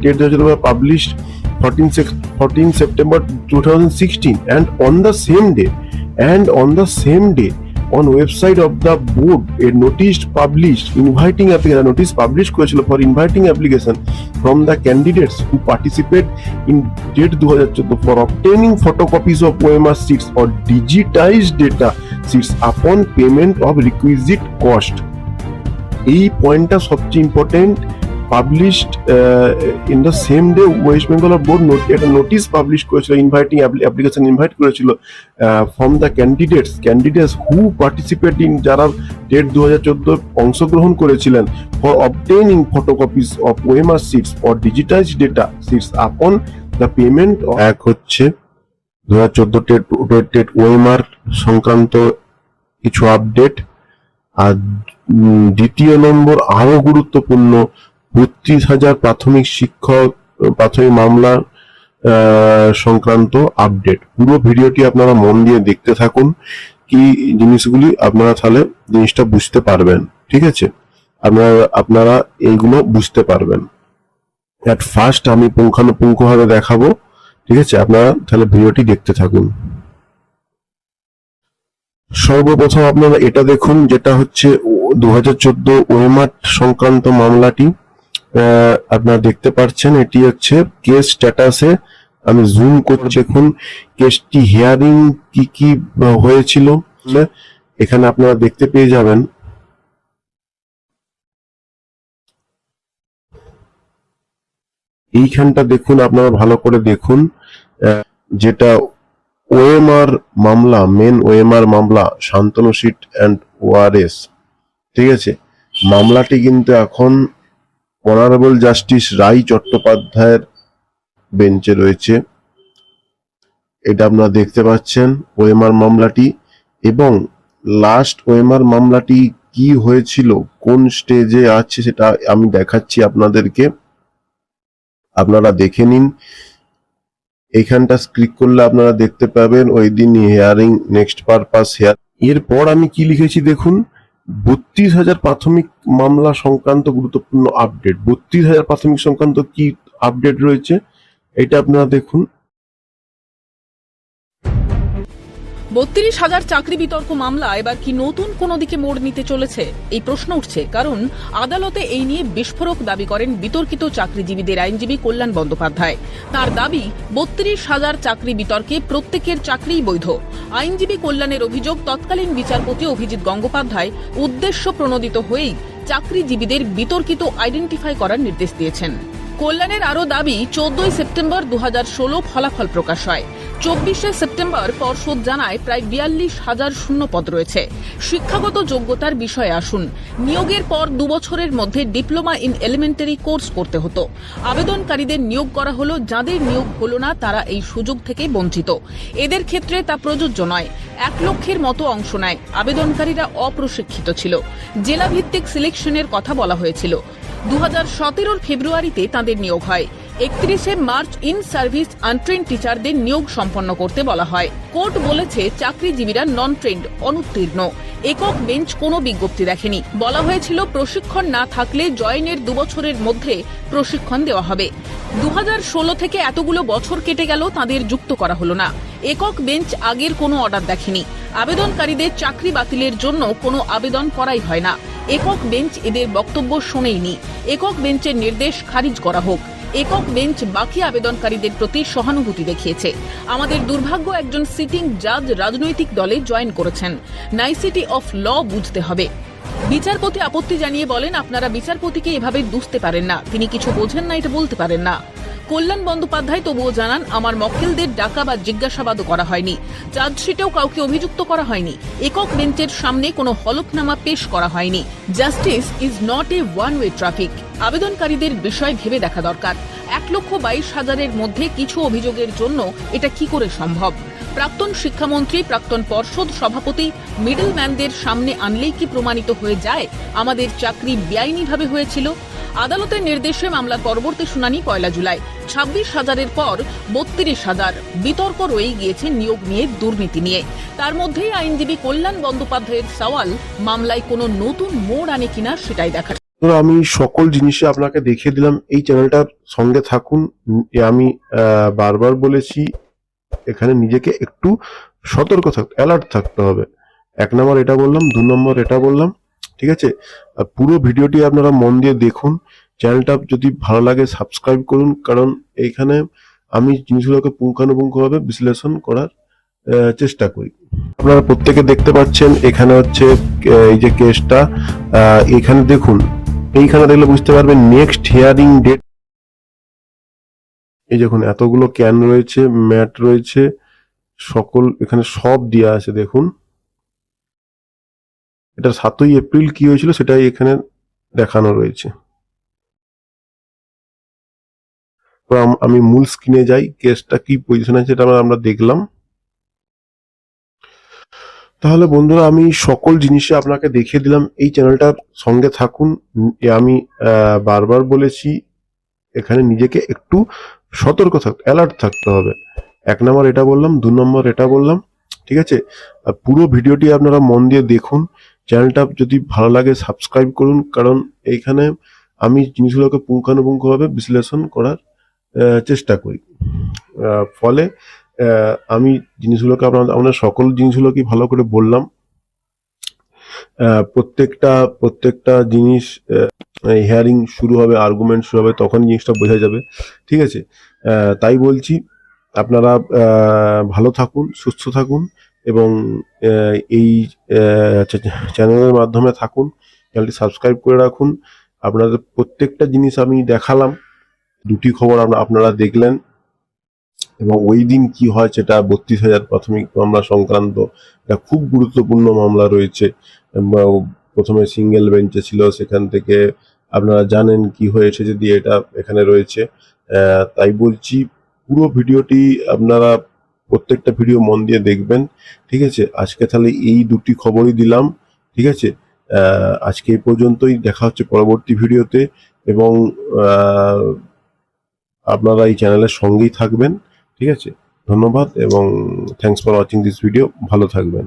date was published 14, sec- 14 September 2016 and on the same day and on the same day on website of the board a notice published inviting application notice published করেছিল for inviting application from the candidates who participate in date 2014 for obtaining photocopies of OMR sheets or digitized data sheets upon payment of requisite cost এই পয়েন্টটা সবচেয়ে important published in the same day West Bengal board একটা notice publish করেছিল inviting application invite করেছিল from the candidates candidates who participate in যারা date দু হাজার চোদ্দ অংশগ্রহণ করেছিলেন for obtaining photocopies of OMR sheets for digitize data sheets upon the payment এক হচ্ছে দু হাজার চোদ্দ টেট ওয়েমার সংক্রান্ত কিছু আপডেট আর দ্বিতীয় নম্বর আরও গুরুত্বপূর্ণ বত্রিশ হাজার প্রাথমিক শিক্ষক প্রাথমিক মামলা সংক্রান্ত আপডেট। পুরো ভিডিওটি আপনারা মন দিয়ে দেখতে থাকুন, কি জিনিসগুলি আপনারা তাহলে জিনিসটা বুঝতে পারবেন, ঠিক আছে? আপনারা আপনারা এইগুলো বুঝতে পারবেন। অ্যাট ফার্স্ট আমি পুঙ্খানুপুঙ্খভাবে দেখাবো, ঠিক আছে? আপনারা তাহলে ভিডিওটি দেখতে থাকুন। সর্বপ্রথম আপনারা এটা দেখুন, যেটা হচ্ছে দু হাজার চোদ্দ ওয়েমার্ট সংক্রান্ত মামলাটি। আপনারা দেখতে পাচ্ছেন, এটি হচ্ছে কেস স্ট্যাটাসে আমি জুম করে দেখুন কেসটি হিয়ারিং কি কি হয়েছিল? এখানে আপনারা দেখতে পেয়ে যাবেন। এইখানটা দেখুন, আপনারা ভালো করে দেখুন। যেটা ওএমআর মামলা মেন ওএমআর মামলা, শান্তনু সিট অ্যান্ড ওআরএস ঠিক আছে? মামলাটি কিন্তু এখন অনারেবল জাস্টিস রাই চট্টোপাধ্যায়ের বেঞ্চে রয়েছে। এটা আপনারা দেখতে পাচ্ছেন ওএমআর মামলাটি এবং লাস্ট ওএমআর মামলাটি কি হয়েছিল, কোন স্টেজে আছে সেটা আমি দেখাচ্ছি আপনাদেরকে। আপনারা দেখে নিন। এইখানটা ক্লিক করলে আপনারা দেখতে পাবেন ওই দিন হিয়ারিং নেক্সট পারপাস হেয়ার এরপর আমি কি লিখেছি দেখুন বত্রিশ হাজার প্রাথমিক মামলা সংক্রান্ত গুরুত্বপূর্ণ আপডেট বত্রিশ হাজার প্রাথমিক সংক্রান্ত কি আপডেট রয়েছে, এটা আপনারা দেখুন। বত্রিশ হাজার চাকরি বিতর্ক মামলা, এবার কি নতুন কোনো দিকে মোড় নিতে চলেছে? এই প্রশ্ন উঠছে, কারণ আদালতে এই নিয়ে বিস্ফোরক দাবি করেন বিতর্কিত চাকরিজীবীদের আইনজীবী কল্যাণ বন্দ্যোপাধ্যায়। তার দাবি, বত্রিশ হাজার চাকরি বিতর্কে প্রত্যেকের চাকরিই বৈধ। আইনজীবী কল্যাণের অভিযোগ তৎকালীন বিচারপতি অভিজিৎ গঙ্গোপাধ্যায় উদ্দেশ্য প্রণোদিত হয়েই চাকরিজীবীদের বিতর্কিত আইডেন্টিফাই করার নির্দেশ দিয়েছেন। কল্যাণের আরও দাবি, চোদ্দই সেপ্টেম্বর দু হাজার ষোলো ফলাফল প্রকাশ হয়। চব্বিশে সেপ্টেম্বর পর্ষদ জানায় প্রায় বিয়াল্লিশ হাজার শূন্য পদ রয়েছে। শিক্ষাগত যোগ্যতার বিষয়ে আসুন। নিয়োগের পর দুবছরের মধ্যে ডিপ্লোমা ইন এলিমেন্টারি কোর্স করতে হতো। আবেদনকারীদের নিয়োগ করা হলো, যাদের নিয়োগ হলো না তারা এই সুযোগ থেকে বঞ্চিত। এদের ক্ষেত্রে তা প্রযোজ্য নয়। এক লক্ষের মতো অংশ নেয়। আবেদনকারীরা অপ্রশিক্ষিত ছিল। জেলাভিত্তিক সিলেকশনের কথা বলা হয়েছিল। দু হাজার ফেব্রুয়ারিতে তাদের নিয়োগ হয়। একত্রিশে মার্চ ইন সার্ভিস আনট্রেন টিচারদের নিয়োগ সম্পন্ন করতে বলা হয়। কোর্ট বলেছে, চাকরিজীবীরা নন ট্রেন্ড অনুত্তীর্ণ। একক বেঞ্চ কোনো বিজ্ঞপ্তি দেখেনি। বলা হয়েছিল, প্রশিক্ষণ না থাকলে জয়েনের দুবছরের মধ্যে প্রশিক্ষণ দেওয়া হবে। দু হাজার ষোলো থেকে এতগুলো বছর কেটে গেল, তাদের যুক্ত করা হলো না। একক বেঞ্চ আগের কোনো অর্ডার দেখেনি। আবেদনকারীদের চাকরি বাতিলের জন্য কোনো আবেদন করাই হয় না। একক বেঞ্চ এদের বক্তব্য শোনেইনি। একক বেঞ্চের নির্দেশ খারিজ করা হোক। একক বেঞ্চ বাকি আবেদনকারীদের প্রতি সহানুভূতি দেখিয়েছে। আমাদের দুর্ভাগ্য একজন সিটিং জাজ রাজনৈতিক দলে জয়েন করেছেন। নাইসিটি অফ ল বুঝতে হবে। বিচারপতি আপত্তি জানিয়ে বলেন, আপনারা বিচারপতিকে এভাবে দুষতে পারেন না। তিনি কিছু বোঝেন না, এটা বলতে পারেন না। কল্যাণ বন্দ্যোপাধ্যায় তবুও জানান, আমার মক্কেলদের ডাকা বা জিজ্ঞাসাবাদও করা হয়নি। চার্জশিটেও কাউকে অভিযুক্ত করা হয়নি। একক বেঞ্চের সামনে কোনো হলফনামা পেশ করা হয়নি। Justice is not a one way traffic. আবেদনকারীদের বিষয় ভেবে দেখা দরকার। এক লক্ষ বাইশ হাজারের মধ্যে কিছু অভিযোগের জন্য এটা কি করে সম্ভব? প্রাক্তন শিক্ষামন্ত্রী, প্রাক্তন পর্ষদ সভাপতি, মিডলম্যানদের সামনে আনলেই কি প্রমাণিত হয়ে যায়? আমাদের চাকরি বেআইনিভাবে হয়েছিল। আদালতের নির্দেশে মামলার পরবর্তী শুনানি পয়লা জুলাই। ছাব্বিশ হাজারের পর বত্রিশ হাজার বিতর্ক রয়ে গিয়েছে নিয়োগ নিয়ে দুর্নীতি নিয়ে। তার মধ্যেই আইনজীবী কল্যাণ বন্দ্যোপাধ্যায়ের সওয়াল, মামলায় কোনো নতুন মোড় আনে কিনা সেটাই দেখার। তো আমি সকল জিনিসে আপনাকে দেখিয়ে দিলাম। এই চ্যানেলটার সঙ্গে থাকুন। আমি বারবার বলেছি, এখানে নিজেকে একটু সতর্ক থাকতে অ্যালার্ট থাকতে হবে। এক নম্বর এটা বললাম, দু নম্বর এটা বললাম। ঠিক আছে? আর পুরো ভিডিওটি আপনারা মন দিয়ে দেখুন। চ্যানেলটা যদি ভালো লাগে সাবস্ক্রাইব করুন। কারণ এইখানে আমি জিনিসগুলোকে পুঙ্খানুপুঙ্খভাবে বিশ্লেষণ করার চেষ্টা করি। আপনারা প্রত্যেকে দেখতে পাচ্ছেন, এখানে হচ্ছে এই যে কেসটা এখানে দেখুন। এইখানে দেখলে বুঝতে পারবেন নেক্সট হিয়ারিং ডেট এই দেখুন, এতগুলো ক্যান রয়েছে ম্যাট রয়েছে, সকল, এখানে সব দেওয়া আছে, দেখুন। এটা সাতই এপ্রিল কি হয়েছিল সেটাই এখানে দেখানো রয়েছে। আমি মূল স্ক্রিনে যাই কেসটা কি পজিশন আছে সেটা আমরা- দেখলাম। তাহলে বন্ধুরা, আমি সকল জিনিসে আপনাকে দেখিয়ে দিলাম। এই চ্যানেলটার সঙ্গে থাকুন। আমি বারবার বলেছি, এখানে নিজেকে একটু সতর্ক থাকতে অ্যালার্ট থাকতে হবে। এক নম্বর এটা বললাম, দু নম্বর এটা বললাম, ঠিক আছে? পুরো ভিডিওটি আপনারা মন দিয়ে দেখুন। চ্যানেলটা যদি ভালো লাগে সাবস্ক্রাইব করুন, কারণ এইখানে আমি জিনিসগুলোকে পুঙ্খানুপুঙ্খভাবে বিশ্লেষণ করার চেষ্টা করি। ফলে আমি জিনিসগুলোকে আপনার আপনার সকল জিনিসগুলোকে ভালো করে বললাম। প্রত্যেকটা প্রত্যেকটা জিনিস হিয়ারিং শুরু হবে আর্গুমেন্ট শুরু হবে, তখন জিনিসটা বোঝা যাবে। ঠিক আছে? তাই বলছি, আপনারা ভালো থাকুন, সুস্থ থাকুন। এবং এই চ্যানেলের মাধ্যমে থাকুন, চ্যানেলটি সাবস্ক্রাইব করে রাখুন। আপনাদের প্রত্যেকটা জিনিস আমি দেখালাম, দুটি খবর আপনারা দেখলেন। এবং ওই দিন কি হয় সেটা বত্রিশ হাজার প্রাথমিক মামলা সংক্রান্ত একটা খুব গুরুত্বপূর্ণ মামলা রয়েছে। প্রথমে সিঙ্গেল বেঞ্চে ছিল, সেখান থেকে আপনারা জানেন কি হয়েছে যদি এটা এখানে রয়েছে। তাই বলছি, পুরো ভিডিওটি আপনারা প্রত্যেকটা ভিডিও মন দিয়ে দেখবেন, ঠিক আছে? আজকে তাহলে এই দুটি খবরই দিলাম, ঠিক আছে? আজকে এই পর্যন্তই, দেখা হচ্ছে পরবর্তী ভিডিওতে এবং আপনারা এই চ্যানেলের সঙ্গেই থাকবেন, ঠিক আছে? ধন্যবাদ এবং thanks for watching this video ভালো থাকবেন।